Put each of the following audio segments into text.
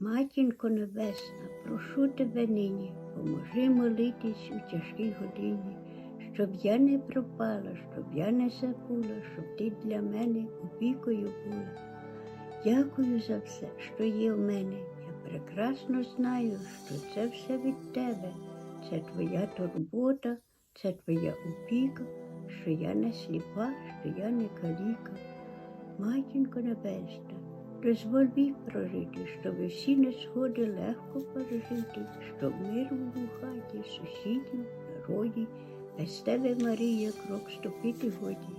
Матінко Небесна, прошу тебе нині, поможи молитись у тяжкій годині, щоб я не пропала, щоб я не забула, щоб ти для мене опікою була. Дякую за все, що є в мене. Я прекрасно знаю, що це все від тебе. Це твоя турбота, це твоя опіка, що я не сліпа, що я не каліка. Матінко Небесна, вік прожити, щоб всі несходи легко пережити, щоб мир у хаті, сусідів, народі, без тебе, Марія, крок ступити годі.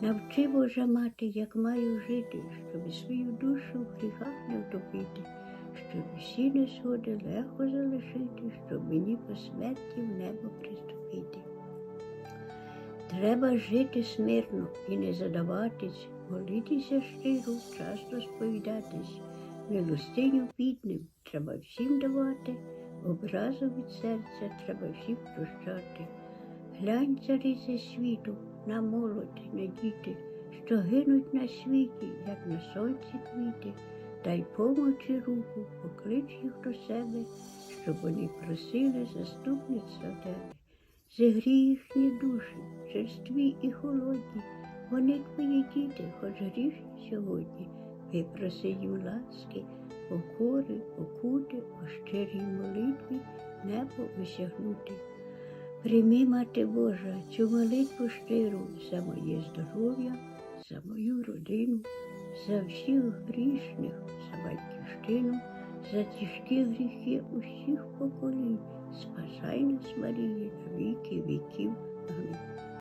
Навчи, Божа мати, як маю жити, щоб свою душу в гріхах не втопити, щоб всі несходи легко залишити, щоб мені по смерті в небо приступити. Треба жити смирно і не задаватись, молитися щиро, часто сповідатись, милостиню бідним треба всім давати, образу від серця треба всім прощати. Глянь, царице світу, на молодь, на діти, що гинуть на світі, як на сонці квіти, дай помочі руку, поклич їх до себе, щоб вони просили заступництва тебе. Зігрій їхні душі, черстві і холодні, вони твої діти, хоч грішні сьогодні, випроси їм ласки, покори, покути, у щирій молитві небо осягнути. Прийми, Мати Божа, цю молитву щиру за моє здоров'я, за мою родину, за всіх грішних, за батьківщину, за тяжкі гріхи усіх поколінь. Спасай нас, Марія, на віки віків. Амінь.